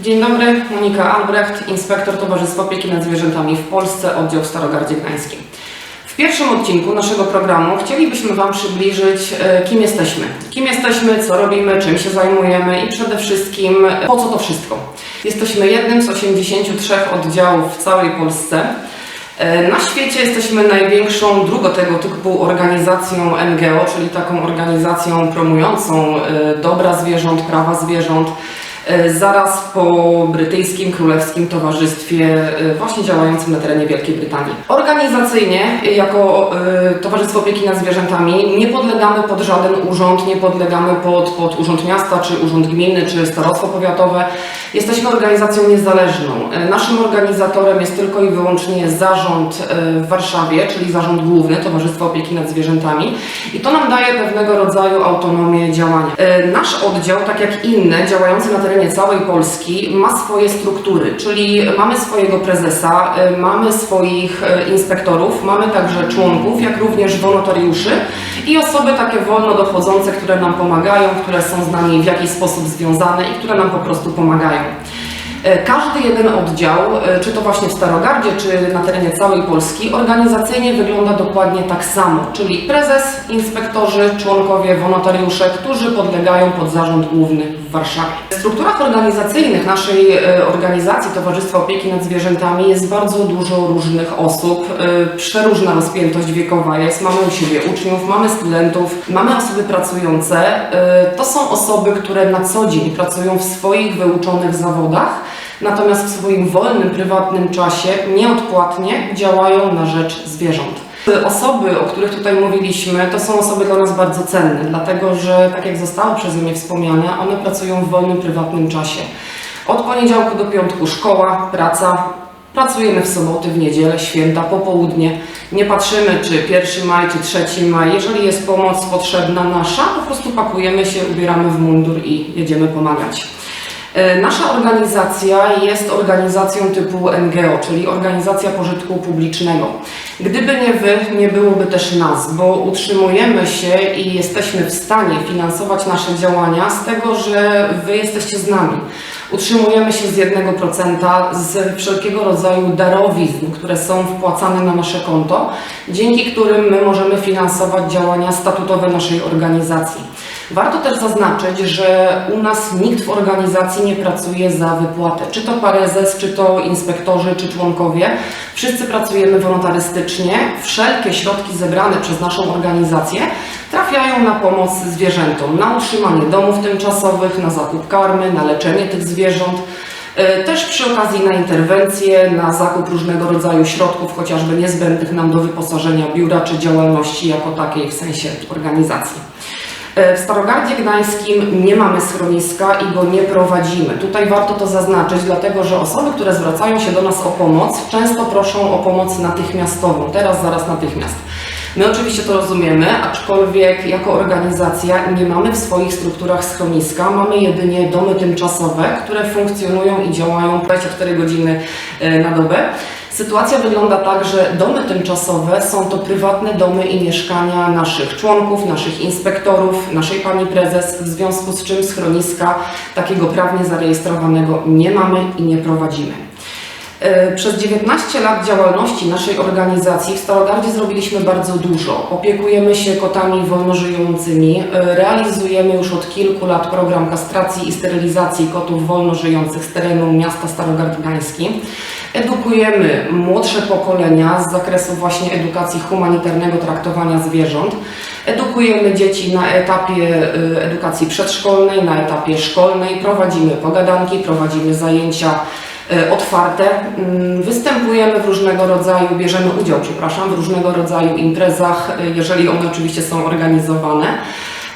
Dzień dobry, Monika Albrecht, inspektor Towarzystwa Opieki nad Zwierzętami w Polsce, oddział w Starogardzie Gdańskim. W pierwszym odcinku naszego programu chcielibyśmy Wam przybliżyć, e, kim jesteśmy. Kim jesteśmy, co robimy, czym się zajmujemy i przede wszystkim po co to wszystko. Jesteśmy jednym z 83 oddziałów w całej Polsce. E, Na świecie jesteśmy największą drugo tego typu organizacją NGO, czyli taką organizacją promującą e, dobra zwierząt, prawa zwierząt. E, Zaraz po brytyjskim Królewskim Towarzystwie, e, właśnie działającym na terenie Wielkiej Brytanii. Organizacyjnie, jako e, Towarzystwo Opieki nad Zwierzętami, nie podlegamy pod żaden urząd, nie podlegamy pod, pod Urząd Miasta, czy Urząd Gminy, czy Starostwo Powiatowe. Jesteśmy organizacją niezależną. Naszym organizatorem jest tylko i wyłącznie zarząd w Warszawie, czyli zarząd główny Towarzystwa Opieki nad Zwierzętami i to nam daje pewnego rodzaju autonomię działania. Nasz oddział, tak jak inne działające na terenie całej Polski, ma swoje struktury, czyli mamy swojego prezesa, e, mamy swoich e, inspektorów, mamy także członków, jak również wolontariuszy i osoby takie wolno dochodzące, które nam pomagają, które są z nami w jakiś sposób związane i które nam po prostu pomagają. E, Każdy jeden oddział, czy to właśnie w Starogardzie, czy na terenie całej Polski, organizacyjnie wygląda dokładnie tak samo, czyli prezes, inspektorzy, członkowie, wolontariusze, którzy podlegają pod zarząd główny w Warszawie. W strukturach organizacyjnych naszej e, organizacji Towarzystwa Opieki nad Zwierzętami jest bardzo dużo różnych osób, e, przeróżna rozpiętość wiekowa jest. Mamy u siebie uczniów, mamy studentów, mamy osoby pracujące. E, To są osoby, które na co dzień pracują w swoich wyuczonych zawodach, natomiast w swoim wolnym, prywatnym czasie nieodpłatnie działają na rzecz zwierząt. Osoby, o których tutaj mówiliśmy, to są osoby dla nas bardzo cenne, dlatego że, tak jak zostało przeze mnie wspomniane, one pracują w wolnym, prywatnym czasie. Od poniedziałku do piątku szkoła, praca, pracujemy w soboty, w niedzielę, święta, popołudnie. Nie patrzymy, czy 1 maj, czy 3 maj. Jeżeli jest pomoc potrzebna nasza, po prostu pakujemy się, ubieramy w mundur i jedziemy pomagać. E, Nasza organizacja jest organizacją typu NGO, czyli Organizacja Pożytku Publicznego. Gdyby nie Wy, nie byłoby też nas, bo utrzymujemy się i jesteśmy w stanie finansować nasze działania z tego, że Wy jesteście z nami. Utrzymujemy się z 1% z wszelkiego rodzaju darowizn, które są wpłacane na nasze konto, dzięki którym my możemy finansować działania statutowe naszej organizacji. Warto też zaznaczyć, że u nas nikt w organizacji nie pracuje za wypłatę. Czy to prezes, czy to inspektorzy, czy członkowie. Wszyscy pracujemy wolontarystycznie. Wszelkie środki zebrane przez naszą organizację trafiają na pomoc zwierzętom, na utrzymanie domów tymczasowych, na zakup karmy, na leczenie tych zwierząt. E, Też przy okazji na interwencje, na zakup różnego rodzaju środków, chociażby niezbędnych nam do wyposażenia biura czy działalności jako takiej w sensie organizacji. E, W Starogardzie Gdańskim nie mamy schroniska i go nie prowadzimy. Tutaj warto to zaznaczyć, dlatego że osoby, które zwracają się do nas o pomoc, często proszą o pomoc natychmiastową, teraz, zaraz natychmiast. My oczywiście to rozumiemy, aczkolwiek jako organizacja nie mamy w swoich strukturach schroniska, mamy jedynie domy tymczasowe, które funkcjonują i działają 24 godziny e, na dobę. Sytuacja wygląda tak, że domy tymczasowe są to prywatne domy i mieszkania naszych członków, naszych inspektorów, naszej pani prezes, w związku z czym schroniska takiego prawnie zarejestrowanego nie mamy i nie prowadzimy. E, Przez 19 lat działalności naszej organizacji w Starogardzie zrobiliśmy bardzo dużo. Opiekujemy się kotami wolnożyjącymi, e, realizujemy już od kilku lat program kastracji i sterylizacji kotów wolnożyjących z terenu miasta Starogard Gdański. Edukujemy młodsze pokolenia z zakresu właśnie edukacji humanitarnego traktowania zwierząt. Edukujemy dzieci na etapie e, edukacji przedszkolnej, na etapie szkolnej, prowadzimy pogadanki, prowadzimy zajęcia otwarte. Mm, Występujemy w różnego rodzaju, bierzemy udział, przepraszam, w różnego rodzaju imprezach, e, jeżeli one oczywiście są organizowane.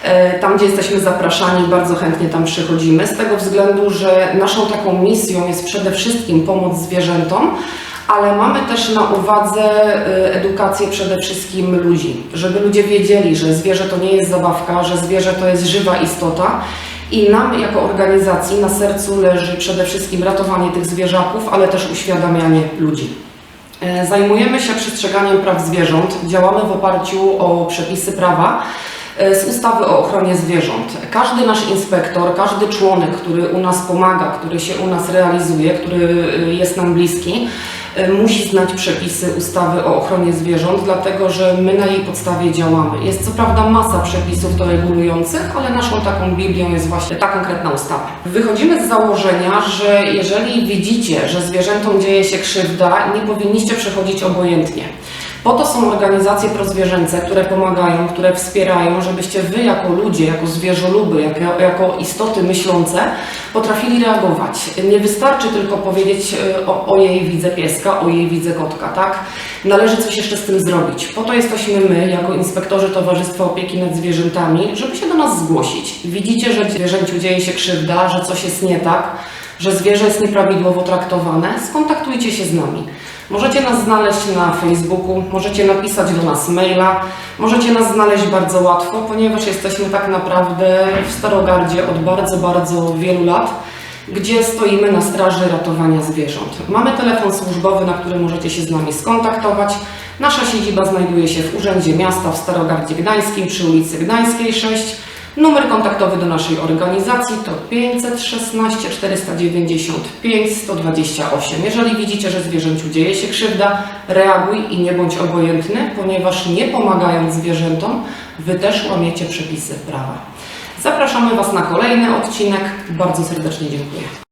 E, Tam, gdzie jesteśmy zapraszani, bardzo chętnie tam przychodzimy, z tego względu, że naszą taką misją jest przede wszystkim pomoc zwierzętom, ale mamy też na uwadze e, edukację przede wszystkim ludzi, żeby ludzie wiedzieli, że zwierzę to nie jest zabawka, że zwierzę to jest żywa istota i nam jako organizacji na sercu leży przede wszystkim ratowanie tych zwierzaków, ale też uświadamianie ludzi. E, Zajmujemy się przestrzeganiem praw zwierząt, działamy w oparciu o przepisy prawa. e, z ustawy o ochronie zwierząt. Każdy nasz inspektor, każdy członek, który u nas pomaga, który się u nas realizuje, który e, jest nam bliski, musi znać przepisy ustawy o ochronie zwierząt, dlatego że my na jej podstawie działamy. Jest co prawda masa przepisów to regulujących, ale naszą taką Biblią jest właśnie ta konkretna ustawa. Wychodzimy z założenia, że jeżeli widzicie, że zwierzętom dzieje się krzywda, nie powinniście przechodzić obojętnie. Po to są organizacje prozwierzęce, które pomagają, które wspierają, żebyście wy jako ludzie, jako zwierzoluby, jako, jako istoty myślące potrafili reagować. Nie wystarczy tylko powiedzieć e, o, o jej widzę pieska, o jej widzę kotka, tak? Należy coś jeszcze z tym zrobić. Po to jesteśmy my, jako inspektorzy Towarzystwa Opieki nad Zwierzętami, żeby się do nas zgłosić. Widzicie, że zwierzęciu dzieje się krzywda, że coś jest nie tak, że zwierzę jest nieprawidłowo traktowane, skontaktujcie się z nami. Możecie nas znaleźć na Facebooku, możecie napisać do nas maila, możecie nas znaleźć bardzo łatwo, ponieważ jesteśmy tak naprawdę w Starogardzie od bardzo, bardzo wielu lat, gdzie stoimy na straży ratowania zwierząt. Mamy telefon służbowy, na który możecie się z nami skontaktować. Nasza siedziba znajduje się w Urzędzie Miasta w Starogardzie Gdańskim przy ulicy Gdańskiej 6. Numer kontaktowy do naszej organizacji to 516 495 128. Jeżeli widzicie, że zwierzęciu dzieje się krzywda, reaguj i nie bądź obojętny, ponieważ nie pomagając zwierzętom, Wy też łamiecie przepisy prawa. Zapraszamy Was na kolejny odcinek. Bardzo serdecznie dziękuję.